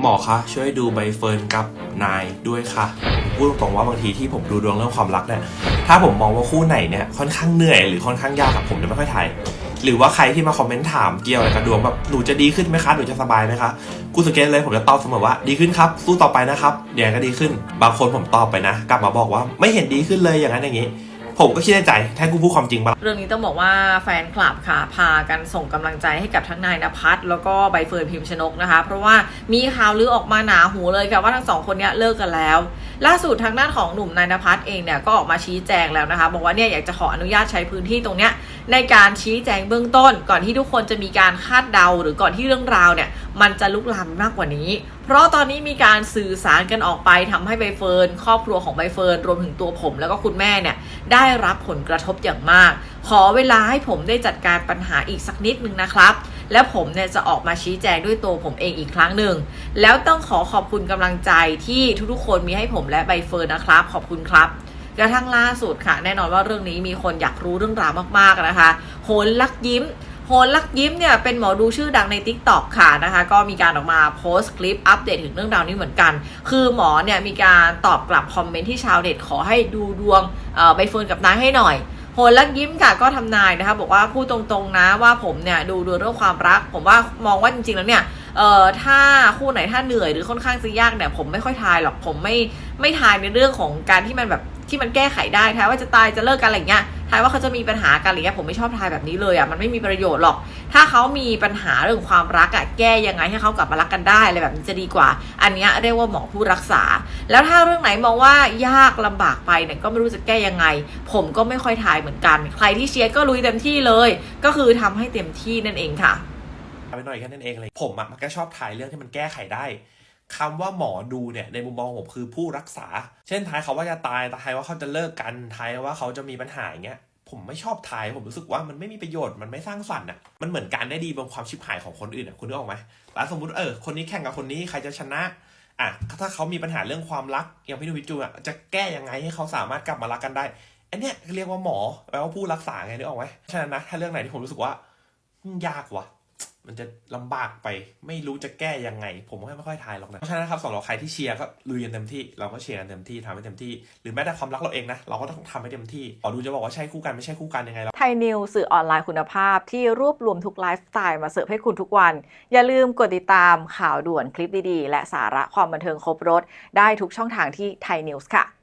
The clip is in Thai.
หมอคะช่วยดูใบเฟิร์นกับนายด้วยค่ะพูดตรงๆว่าบางทีที่ผมดูดวงเรื่องความรักเนี่ยถ้าผมมองว่าคู่ไหนเนี่ยค่อนข้างเหนื่อยหรือค่อนข้างยากอะผมจะไม่ค่อยถ่ายหรือว่าใครที่มาคอมเมนต์ถามเกี่ยวอะไรกับดวงแบบหนูจะดีขึ้นไหมคะหนูจะสบายไหมคะกูสังเกตเลยผมจะตอบเสมอว่าดีขึ้นครับ สู้ต่อไปนะครับเดี๋ยวก็ดีขึ้น บางคนผมตอบไปนะ กลับมาบอกว่าไม่เห็นดีขึ้นเลยอย่างนั้นอย่างนี้ ผมก็คิดในใจแท้กูพูดความจริงปะเรื่องนี้ต้องบอกว่าแฟนคลับค่ะ พากันส่งกำลังใจให้กับทั้งนายนภัสแล้วก็ใบเฟิร์นพิมพ์ชนกนะคะ เพราะว่ามีข่าวลือออกมาหนาหูเลยค่ะว่าทั้งสองคนเนี้ยเลิกกันแล้ว ล่าสุดทางด้านของหนุ่มนายนภัสเองเนี่ยก็ออกมาชี้แจงแล้วนะคะ บอกว่าเนี่ยอยากจะขออนุญาตใช้พื้นที่ตรงเนี้ย ในการชี้แจงเบื้องต้น ก่อนที่ทุกคนจะมีการคาดเดา หรือก่อนที่เรื่องราวเนี่ย มันจะลุกลามมากกว่านี้ เพราะตอนนี้มีการสื่อสารกันออกไปทำให้ใบเฟิร์นครอบครัวของใบเฟิร์นรวมถึงตัวผมแล้วก็คุณแม่เนี่ยได้รับผลกระทบอย่างมาก ขอเวลาให้ผมได้จัดการปัญหาอีกสักนิดนึงนะครับแล้วผมเนี่ยจะออกมาชี้แจงด้วยตัวผมเองอีกครั้งหนึ่ง แล้วต้องขอขอบคุณกำลังใจที่ทุกๆคนมีให้ผมและใบเฟิร์นนะครับ ขอบคุณครับ กระทั่งล่าสุดค่ะ แน่นอนว่าเรื่องนี้มีคนอยากรู้เรื่องราวมากๆนะคะ โหนลักยิ้มโหนลักยิ้มเนี่ยเป็นหมอดูชื่อดังใน t ิ k t o k ค่ะนะคะก็มีการออกมาโพสต์คลิปอัปเดตถึงเรื่องราวนี้เหมือนกัน คือหมอเนี่ยมีการตอบกลับคอมเมนต์ที่ชาวเน็ตขอให้ดูดวงใบเฟิร์นกับนางให้หน่อยโหนลักยิ้มค่ะก็ทำนายนะคะบอกว่าพูดตรงๆนะว่าผมเนี่ยดูดวงเรื่องความรัก ผมว่ามองว่าจริงๆแล้วเนี่ยเอ่อถ้าคู่ไหนถ้าเหนื่อยหรือค่อนข้างจะยากเนี่ยผมไม่ค่อยทายหรอกผมไม่ไม่ทายในเรื่องของการที่มันแบบ ที่มันแก้ไขได้ทายว่าจะตายจะเลิกกันอะไรเงี้ยทายว่าเขาจะมีปัญหากันอะไรเงี้ยผมไม่ชอบทายแบบนี้เลยอะมันไม่มีประโยชน์หรอก ถ้าเขามีปัญหาเรื่องความรักอะแก้ยังไงให้เขากลับมารักกันได้อะไรแบบนี้จะดีกว่า อันเนี้ยเรียกว่าหมอผู้รักษา แล้วถ้าเรื่องไหนมองว่ายากลำบากไปเนี่ยก็ไม่รู้จะแก้ยังไง ผมก็ไม่ค่อยทายเหมือนกัน ใครที่เชียร์ก็ลุยเต็มที่เลย ก็คือทำให้เต็มที่นั่นเองค่ะไปหน่อยแค่นั้นเองเลยผมอะมันก็ชอบถ่ายเรื่องที่มันแก้ไขได้ คำว่าหมอดูเนี่ยในมุมมองผมคือผู้รักษา เช่นทายเขาว่าจะตายทายว่าเขาจะเลิกกันทายว่าเขาจะมีปัญหาอย่างเงี้ยผมไม่ชอบทายผมรู้สึกว่ามันไม่มีประโยชน์มันไม่สร้างสรรค์อะมันเหมือนการได้ดีบนความชิบหายของคนอื่นอะคุณนึกออกไหมแล้วสมมติเออคนนี้แข่งกับคนนี้ใครจะชนะอะถ้าเขามีปัญหาเรื่องความรักอย่างพี่นุวิจูอะจะแก้ยังไงให้เขาสามารถกลับมารักกันได้อันเนี้ยเรียกว่าหมอแปลว่าผู้รักษาไงนึกออกไหมฉะนั้นนะถ้าเรื่องไหนที่ผมรู้สึกว่ายากว่ะ มันจะลำบากไป ไม่รู้จะแก้ยังไง ผมก็ไม่ค่อยทายหรอกนะเพราะฉะนั้นนะครับสำหรับใครที่เชียร์ก็ลุยกันเต็มที่เราก็เชียร์กันเต็มที่ทำให้เต็มที่ หรือแม้แต่ความรักเราเองนะเราก็ต้องทำให้เต็มที่ขอดูจะบอกว่าใช่คู่กันไม่ใช่คู่กันยังไงเราไทยนิวสื่อออนไลน์คุณภาพที่รวบรวมทุกไลฟ์สไตล์มาเสิร์ฟให้คุณทุกวัน อย่าลืมกดติดตามข่าวด่วนคลิปดีๆ และสาระความบันเทิงครบรถได้ทุกช่องทางที่ไทยนิวส์ค่ะ